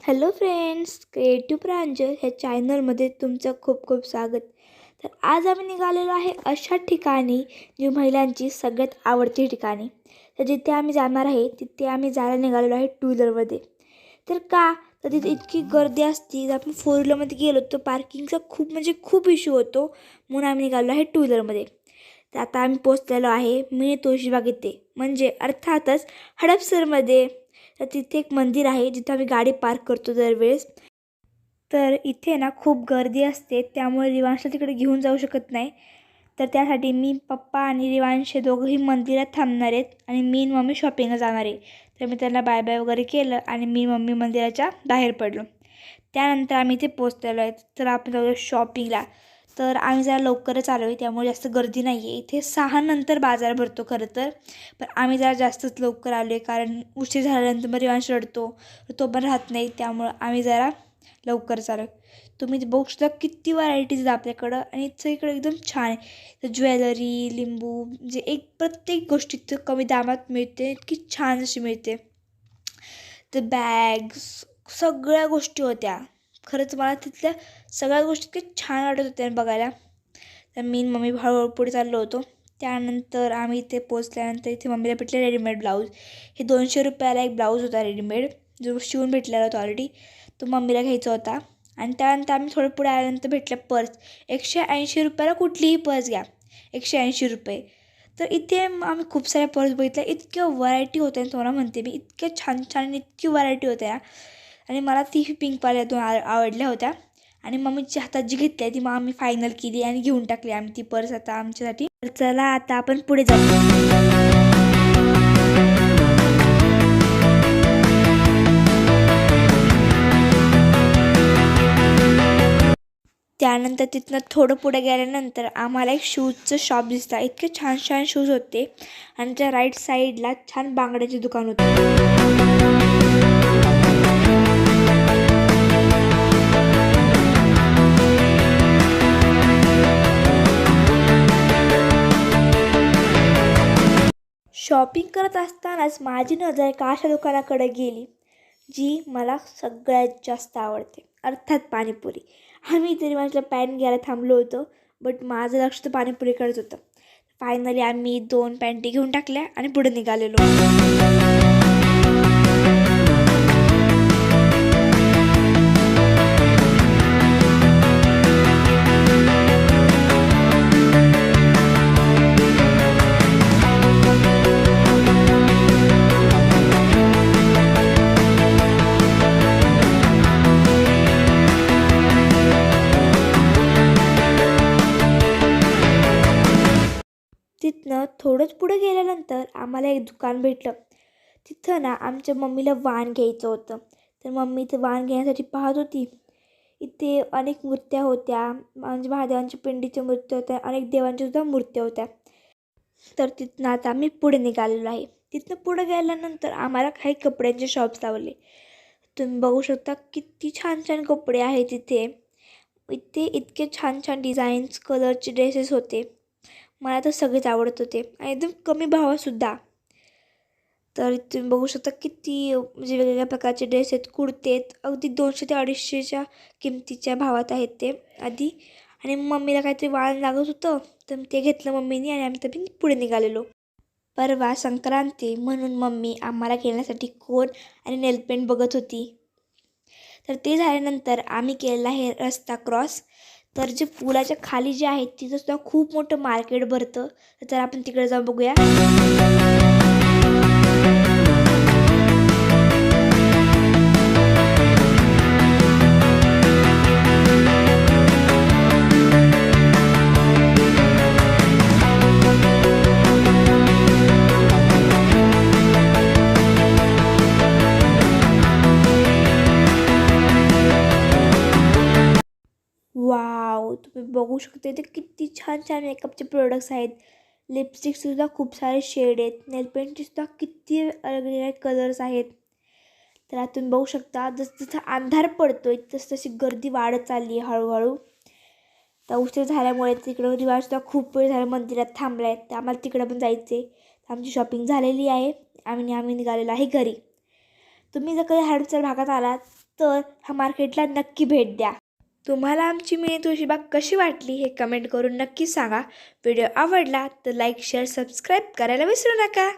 Hello friends creative प्रांजल ह्या चॅनलमध्ये तुमचं खूप खूप स्वागत. तर आज आम्ही निघालेलो आहे अशा ठिकाणी जी महिलांची सगळ्यात आवडती ठिकाणी. तर जिथे आम्ही जाणार आहे तिथे आम्ही जायला निघालेलो आहे टू व्हीलरमध्ये तर का? तर तिथे इतकी गर्दी असती जर आपण फोर व्हीलरमध्ये गेलो तर पार्किंगचा खूप म्हणजे खूप इश्यू होतो म्हणून आम्ही निघालो आहे टू व्हीलरमध्ये तर आता आम्ही पोचलेलो आहे मी तुळशीबाग इथे. म्हणजे अर्थातच हडपसरमध्ये तर तिथे एक मंदिर आहे जिथं आम्ही गाडी पार्क करतो दरवेळेस. तर इथे ना खूप गर्दी असते त्यामुळे रिवांशला तिकडे घेऊन जाऊ शकत नाही. तर त्यासाठी मी पप्पा आणि रिवांश हे दोघंही मंदिरात थांबणार आहेत आणि मी मम्मी शॉपिंगला जाणार आहे. तर मी त्यांना बाय बाय वगैरे केलं आणि मी मम्मी मंदिराच्या बाहेर पडलो. त्यानंतर आम्ही इथे पोचलेलो आहे. तर आपण जाऊया शॉपिंगला तर आम्ही जरा लवकरच आलो आहे त्यामुळे जास्त गर्दी नाही आहे इथे सहानंतर बाजार भरतो खरं तर. पण आम्ही जरा जास्तच लवकर आलो आहे कारण उशीर झाल्यानंतर मग रिवांश रडतो. तो पण राहत नाही त्यामुळं आम्ही जरा लवकरच आलो तुम्ही ते बघू शकता किती व्हरायटीज आहेत आपल्याकडं आणि सगळीकडे एकदम छान आहे. तर ज्वेलरी लिंबू म्हणजे एक प्रत्येक गोष्टीत कमी दामात मिळते इतकी छान अशी मिळते. तर बॅग्स सगळ्या गोष्टी होत्या. खरंच मला तिथल्या सगळ्या गोष्टी इतक्या छान वाटत होत्या बघायला. तर मी मम्मी हळूहळू पुढे चाललो होतो. त्यानंतर आम्ही इथे पोचल्यानंतर इथे मम्मीला भेटले रेडीमेड ब्लाऊज हे दोनशे रुपयाला एक ब्लाऊज होता रेडीमेड जो शिवून भेटलेला होता ऑलरेडी तो मम्मीला घ्यायचा होता. आणि त्यानंतर आम्ही थोडं पुढे आल्यानंतर भेटल्या पर्स. एकशे ऐंशी रुपयाला कुठलीही पर्स घ्या. एकशे ऐंशी रुपये. तर इथे आम्ही खूप साऱ्या पर्स बघितल्या. इतक्या व्हरायटी होत्या तुम्हाला म्हणते मी. इतक्या छान छान इतकी व्हरायटी होत्या. आणि मला ती पिंकवाल्या दोन आ आवडल्या होत्या. आणि मम्मीच्या हातात जी घेतली आहे ती मग आम्ही फायनल केली आणि घेऊन टाकली आम्ही ती पर्स आता आमच्यासाठी. तर चला आता आपण पुढे जाऊ. त्यानंतर तिथनं थोडं पुढे गेल्यानंतर आम्हाला एक शूजचं शॉप दिसतं. इतके छान छान शूज होते. आणि त्या राईट साईडला छान बांगड्याचे दुकान होते. शॉपिंग करत असतानाच माझी नजर एका अशा दुकानाकडे गेली जी मला सगळ्यात जास्त आवडते अर्थात पाणीपुरी. आम्ही तरी माझ्या पॅन्ट घ्यायला थांबलो होतो बट माझं लक्ष तर पाणीपुरीकडेच होतं. फायनली आम्ही दोन पॅन्टी घेऊन टाकल्या आणि पुढे निघालेलो. तिथनं थोडंच पुढं गेल्यानंतर आम्हाला एक दुकान भेटलं. तिथं ना आमच्या मम्मीला वाण घ्यायचं होतं. तर मम्मी इथं वाण घेण्यासाठी पाहत होती. इथे अनेक मूर्त्या होत्या. म्हणजे महादेवांच्या पिंडीच्या मूर्त्या होत्या. अनेक देवांच्या सुद्धा मूर्त्या होत्या. तर तिथनं आता आम्ही पुढे निघालेलो आहे. तिथनं पुढे गेल्यानंतर आम्हाला काही कपड्यांचे शॉप्स लावले तुम्ही बघू शकता किती छान छान कपडे आहेत तिथे इथे इतके छान छान डिझाईन्स कलरचे ड्रेसेस होते. मला तर सगळेच आवडत होते. आणि एकदम कमी भावातसुद्धा तर तुम्ही बघू शकता किती म्हणजे वेगवेगळ्या प्रकारचे ड्रेस आहेत कुर्ते आहेत. अगदी दोनशे ते अडीचशेच्या किमतीच्या भावात आहेत ते आधी. आणि मम्मीला काहीतरी वाळण लागत होतं तर ते घेतलं मम्मीने आणि आम्ही तरी पुढे निघालेलो. परवा संक्रांती म्हणून मम्मी आम्हाला घेण्यासाठी कोण आणि नेलपेंट बघत होती. तर ते झाल्यानंतर आम्ही केलेला आहे रस्ता क्रॉस तर जे पुलाच्या खाली जे आहे तिथं सुद्धा खूप मोठं मार्केट भरतं. तर आपण तिकडे जाऊन बघूया. बघू शकता. इथे किती छान छान मेकअपचे प्रोडक्ट्स आहेत. लिपस्टिकसुद्धा खूप सारे शेड आहेत. नेलपेंटचेसुद्धा किती वेगवेगळे कलर्स आहेत. तर आतून तुम्ही बघू शकता जसजसा अंधार पडतो आहे तसं तशी गर्दी वाढत चालली आहे हळूहळू. तर उशीर झाल्यामुळे तिकडं रिवाजसुद्धा खूप वेळ झाला मंदिरात थांबला आहे तर आम्हाला तिकडं पण जायचं आहे आमची शॉपिंग झालेली आहे. आम्ही आम्ही निघालेलो आहे घरी. तुम्ही जर कधी हडपसर भागात आलात तर ह्या मार्केटला नक्की भेट द्या. तुम्हाला आमची मिनी तुळशीबाग कशी वाटली हे कमेंट करून नक्की सांगा. व्हिडिओ आवडला तर लाईक शेअर सबस्क्राईब करायला विसरू नका.